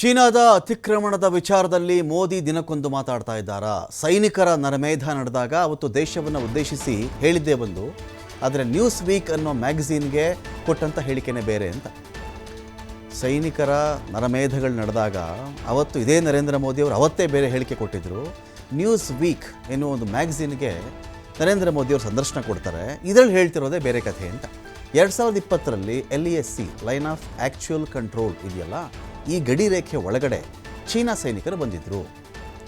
ಚೀನಾದ ಅತಿಕ್ರಮಣದ ವಿಚಾರದಲ್ಲಿ ಮೋದಿ ದಿನಕ್ಕೊಂದು ಮಾತಾಡ್ತಾ ಇದ್ದಾರಾ? ಸೈನಿಕರ ನರಮೇಧ ನಡೆದಾಗ ಅವತ್ತು ದೇಶವನ್ನು ಉದ್ದೇಶಿಸಿ ಹೇಳಿದ್ದೇ ಬಂದು, ಆದರೆ ನ್ಯೂಸ್ ವೀಕ್ ಅನ್ನೋ ಮ್ಯಾಗಝೀನ್ಗೆ ಕೊಟ್ಟಂಥ ಹೇಳಿಕೆನೇ ಬೇರೆ ಅಂತ. ಸೈನಿಕರ ನರಮೇಧಗಳು ನಡೆದಾಗ ಅವತ್ತು ಇದೇ ನರೇಂದ್ರ ಮೋದಿ ಅವರು ಅವತ್ತೇ ಬೇರೆ ಹೇಳಿಕೆ ಕೊಟ್ಟಿದ್ದರು ನ್ಯೂಸ್ ವೀಕ್ ಎನ್ನುವ ಒಂದು ಮ್ಯಾಗಝೀನ್ಗೆ ನರೇಂದ್ರ ಮೋದಿ ಅವರು ಸಂದರ್ಶನ ಕೊಡ್ತಾರೆ. ಇದರಲ್ಲಿ ಹೇಳ್ತಿರೋದೇ ಬೇರೆ ಕಥೆ ಅಂತ. ಎರಡು ಸಾವಿರದ ಇಪ್ಪತ್ತರಲ್ಲಿ L E S C line of actual control ಇದೆಯಲ್ಲ ಈ ಗಡಿ ರೇಖೆ ಒಳಗಡೆ ಚೀನಾ ಸೈನಿಕರು ಬಂದಿದ್ದರು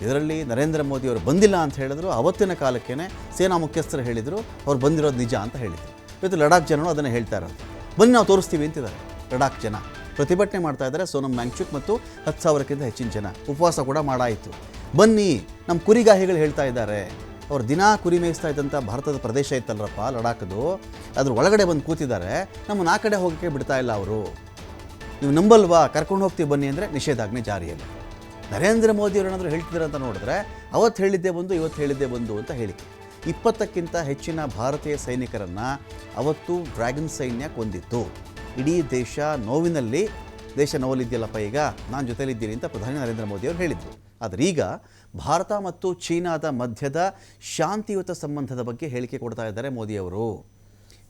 ಇದರಲ್ಲಿ ನರೇಂದ್ರ ಮೋದಿ ಅವರು ಬಂದಿಲ್ಲ ಅಂತ ಹೇಳಿದ್ರು. ಅವತ್ತಿನ ಕಾಲಕ್ಕೇ ಸೇನಾ ಮುಖ್ಯಸ್ಥರು ಹೇಳಿದರು. ಅವ್ರು ಬಂದಿರೋದು ನಿಜ ಅಂತ ಹೇಳಿದರು. ಇವತ್ತು ಲಡಾಖ್ ಜನರು ಅದನ್ನು ಹೇಳ್ತಾ ಇರೋದು. ಬನ್ನಿ ನಾವು ತೋರಿಸ್ತೀವಿ ಅಂತಿದ್ದಾರೆ. ಲಡಾಖ್ ಜನ ಪ್ರತಿಭಟನೆ ಮಾಡ್ತಾ ಇದ್ದಾರೆ. ಸೋನಂ ಮ್ಯಾಂಗ್ಚುಕ್ ಮತ್ತು ಹತ್ತು ಸಾವಿರಕ್ಕಿಂತ ಹೆಚ್ಚಿನ ಜನ ಉಪವಾಸ ಕೂಡ ಮಾಡಾಯಿತು. ಬನ್ನಿ ನಮ್ಮ ಕುರಿಗಾಹಿಗಳು ಹೇಳ್ತಾ ಇದ್ದಾರೆ. ಅವ್ರು ದಿನಾ ಕುರಿ ಮೇಯಿಸ್ತಾ ಇದ್ದಂಥ ಭಾರತದ ಪ್ರದೇಶ ಇತ್ತಲ್ರಪ್ಪ ಲಡಾಖ್ದು. ಅದ್ರ ಒಳಗಡೆ ಬಂದು ಕೂತಿದ್ದಾರೆ. ನಮ್ಮನ್ನು ಆ ಕಡೆ ಹೋಗೋಕ್ಕೆ ಬಿಡ್ತಾ ಇಲ್ಲ ಅವರು. ನೀವು ನಂಬಲ್ವಾ? ಕರ್ಕೊಂಡು ಹೋಗ್ತೀವಿ ಬನ್ನಿ ಅಂದರೆ ನಿಷೇಧಾಜ್ಞೆ ಜಾರಿಯಲ್ಲಿ. ನರೇಂದ್ರ ಮೋದಿ ಅವರು ಏನಾದರೂ ಹೇಳ್ತಿದ್ದಾರೆ ಅಂತ ನೋಡಿದ್ರೆ, ಅವತ್ತು ಹೇಳಿದ್ದೆ ಬಂದು, ಇವತ್ತು ಹೇಳಿದ್ದೆ ಬಂದು ಅಂತ ಹೇಳಿಕೆ. ಇಪ್ಪತ್ತಕ್ಕಿಂತ ಹೆಚ್ಚಿನ ಭಾರತೀಯ ಸೈನಿಕರನ್ನು ಅವತ್ತು ಡ್ರ್ಯಾಗನ್ ಸೈನ್ಯ ಕೊಂದಿತ್ತು. ಇಡೀ ದೇಶ ನೋವಿನಲ್ಲಿ, ದೇಶ ನೋವಲ್ಲಿದೆಯಲ್ಲಪ್ಪ ಈಗ, ನಾನು ಜೊತೆಯಲ್ಲಿದ್ದೀನಿ ಅಂತ ಪ್ರಧಾನಿ ನರೇಂದ್ರ ಮೋದಿ ಅವರು ಹೇಳಿದರು. ಆದರೆ ಈಗ ಭಾರತ ಮತ್ತು ಚೀನಾದ ಮಧ್ಯದ ಶಾಂತಿಯುತ ಸಂಬಂಧದ ಬಗ್ಗೆ ಹೇಳಿಕೆ ಕೊಡ್ತಾ ಇದ್ದಾರೆ ಮೋದಿಯವರು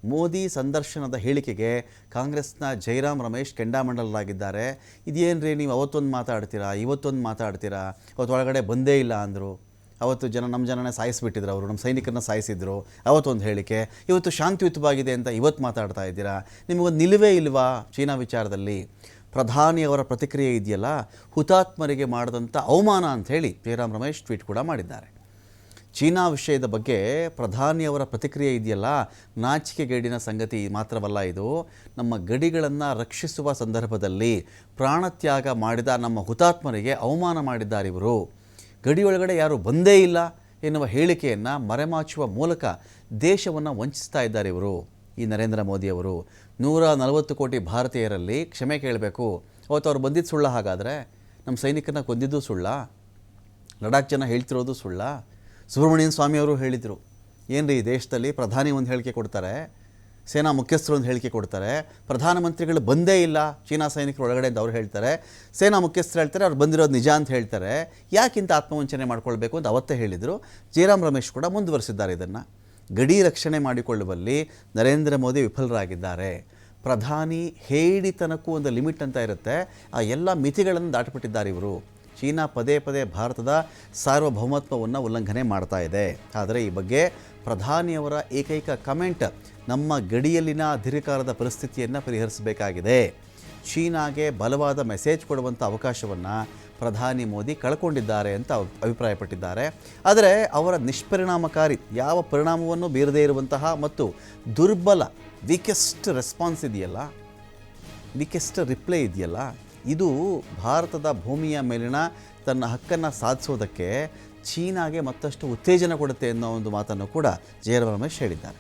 ಮೋದಿ ಸಂದರ್ಶನದ ಹೇಳಿಕೆಗೆ ಕಾಂಗ್ರೆಸ್ನ ಜೈರಾಮ್ ರಮೇಶ್ ಕೆಂಡಾಮಂಡಲರಾಗಿದ್ದಾರೆ ಇದೇನ್ರಿ ನೀವು ಅವತ್ತೊಂದು ಮಾತಾಡ್ತೀರಾ, ಇವತ್ತೊಂದು ಮಾತಾಡ್ತೀರಾ, ಅವತ್ತು ಒಳಗಡೆ ಬಂದೇ ಇಲ್ಲ ಅಂದರು. ಅವತ್ತು ಜನ ನಮ್ಮ ಜನನೇ ಸಾಯಿಸಿಬಿಟ್ಟಿದ್ರು ಅವರು, ನಮ್ಮ ಸೈನಿಕರನ್ನ ಸಾಯಿಸಿದ್ರು. ಅವತ್ತೊಂದು ಹೇಳಿಕೆ, ಇವತ್ತು ಶಾಂತಿಯುತವಾಗಿದೆ ಅಂತ ಇವತ್ತು ಮಾತಾಡ್ತಾ ಇದ್ದೀರಾ? ನಿಮಗೊಂದು ನಿಲುವೇ ಇಲ್ವಾ ಚೀನಾ ವಿಚಾರದಲ್ಲಿ? ಪ್ರಧಾನಿಯವರ ಪ್ರತಿಕ್ರಿಯೆ ಇದೆಯಲ್ಲ, ಹುತಾತ್ಮರಿಗೆ ಮಾಡಿದಂಥ ಅವಮಾನ ಅಂತ ಹೇಳಿ ಜಯರಾಮ್ ರಮೇಶ್ ಟ್ವೀಟ್ ಕೂಡ ಮಾಡಿದ್ದಾರೆ. ಚೀನಾ ವಿಷಯದ ಬಗ್ಗೆ ಪ್ರಧಾನಿಯವರ ಪ್ರತಿಕ್ರಿಯೆ ಇದೆಯಲ್ಲ? ನಾಚಿಕೆಗೇಡಿನ ಸಂಗತಿ ಮಾತ್ರವಲ್ಲ ಇದು. ನಮ್ಮ ಗಡಿಗಳನ್ನು ರಕ್ಷಿಸುವ ಸಂದರ್ಭದಲ್ಲಿ ಪ್ರಾಣತ್ಯಾಗ ಮಾಡಿದ ನಮ್ಮ ಹುತಾತ್ಮರಿಗೆ ಅವಮಾನ ಮಾಡಿದ್ದಾರೆ ಇವರು. ಗಡಿಯೊಳಗಡೆ ಯಾರು ಬಂದೇ ಇಲ್ಲ ಎನ್ನುವ ಹೇಳಿಕೆಯನ್ನು ಮರೆಮಾಚುವ ಮೂಲಕ ದೇಶವನ್ನು ವಂಚಿಸ್ತಾ ಇದ್ದಾರೆ ಇವರು. ಈ ನರೇಂದ್ರ ಮೋದಿಯವರು ನೂರ ನಲವತ್ತು ಕೋಟಿ ಭಾರತೀಯರಲ್ಲಿ ಕ್ಷಮೆ ಕೇಳಬೇಕು. ಅವತ್ತು ಅವ್ರು ಬಂದಿದ್ದು ಸುಳ್ಳ ಹಾಗಾದರೆ? ನಮ್ಮ ಸೈನಿಕರನ್ನ ಕೊಂದಿದ್ದು ಸುಳ್ಳ? ಲಡಾಖ್ ಜನ ಹೇಳ್ತಿರೋದು ಸುಳ್ಳ? ಸುಬ್ರಹ್ಮಣ್ಯನ ಸ್ವಾಮಿಯವರು ಹೇಳಿದರು ಏನು ಈ ದೇಶದಲ್ಲಿ ಪ್ರಧಾನಿ ಒಂದು ಹೇಳಿಕೆ ಕೊಡ್ತಾರೆ, ಸೇನಾ ಮುಖ್ಯಸ್ಥರು ಒಂದು ಹೇಳಿಕೆ ಕೊಡ್ತಾರೆ, ಪ್ರಧಾನಮಂತ್ರಿಗಳು ಬಂದೇ ಇಲ್ಲ, ಚೀನಾ ಸೈನಿಕರು ಒಳಗಡೆ ಅಂತ ಅವ್ರು ಹೇಳ್ತಾರೆ, ಸೇನಾ ಮುಖ್ಯಸ್ಥರು ಹೇಳ್ತಾರೆ, ಅವ್ರು ಬಂದಿರೋದು ನಿಜ ಅಂತ ಹೇಳ್ತಾರೆ ಯಾಕಿಂತ ಆತ್ಮವಂಚನೆ ಮಾಡ್ಕೊಳ್ಬೇಕು ಅಂತ ಅವತ್ತೇ ಹೇಳಿದರು. ಜಯರಾಮ್ ರಮೇಶ್ ಕೂಡ ಮುಂದುವರಿಸಿದ್ದಾರೆ ಇದನ್ನು. ಗಡಿ ರಕ್ಷಣೆ ಮಾಡಿಕೊಳ್ಳುವಲ್ಲಿ ನರೇಂದ್ರ ಮೋದಿ ವಿಫಲರಾಗಿದ್ದಾರೆ. ಪ್ರಧಾನಿ ಹೇಳಿತನಕ್ಕೂ ಒಂದು ಲಿಮಿಟ್ ಅಂತ ಇರುತ್ತೆ. ಆ ಎಲ್ಲ ಮಿತಿಗಳನ್ನು ದಾಟಿಬಿಟ್ಟಿದ್ದಾರೆ ಇವರು. ಚೀನಾ ಪದೇ ಪದೇ ಭಾರತದ ಸಾರ್ವಭೌಮತ್ವವನ್ನು ಉಲ್ಲಂಘನೆ ಮಾಡ್ತಾ ಇದೆ. ಆದರೆ ಈ ಬಗ್ಗೆ ಪ್ರಧಾನಿಯವರ ಏಕೈಕ ಕಮೆಂಟ್ ನಮ್ಮ ಗಡಿಯಲ್ಲಿನ ಅಧಿಕಾರದ ಪರಿಸ್ಥಿತಿಯನ್ನು ಪರಿಹರಿಸಬೇಕಾಗಿದೆ. ಚೀನಾಗೆ ಬಲವಾದ ಮೆಸೇಜ್ ಕೊಡುವಂಥ ಅವಕಾಶವನ್ನು ಪ್ರಧಾನಿ ಮೋದಿ ಕಳ್ಕೊಂಡಿದ್ದಾರೆ ಅಂತ ಅಭಿಪ್ರಾಯಪಟ್ಟಿದ್ದಾರೆ. ಆದರೆ ಅವರ ನಿಷ್ಪರಿಣಾಮಕಾರಿ ಯಾವ ಪರಿಣಾಮವನ್ನು ಬೀರದೇ ಇರುವಂತಹ ಮತ್ತು ದುರ್ಬಲ ವೀಕೆಸ್ಟ್ ರೆಸ್ಪಾನ್ಸ್ ಇದೆಯಲ್ಲ? ವೀಕೆಸ್ಟ್ ರಿಪ್ಲೈ ಇದೆಯಲ್ಲ? ಇದು ಭಾರತದ ಭೂಮಿಯ ಮೇಲಿನ ತನ್ನ ಹಕ್ಕನ್ನು ಸಾಧಿಸೋದಕ್ಕೆ ಚೀನಾಗೆ ಮತ್ತಷ್ಟು ಉತ್ತೇಜನ ಕೊಡುತ್ತೆ ಅನ್ನೋ ಒಂದು ಮಾತನ್ನು ಕೂಡ ಜಯರಾಮ್ ರಮೇಶ್ ಹೇಳಿದ್ದಾರೆ.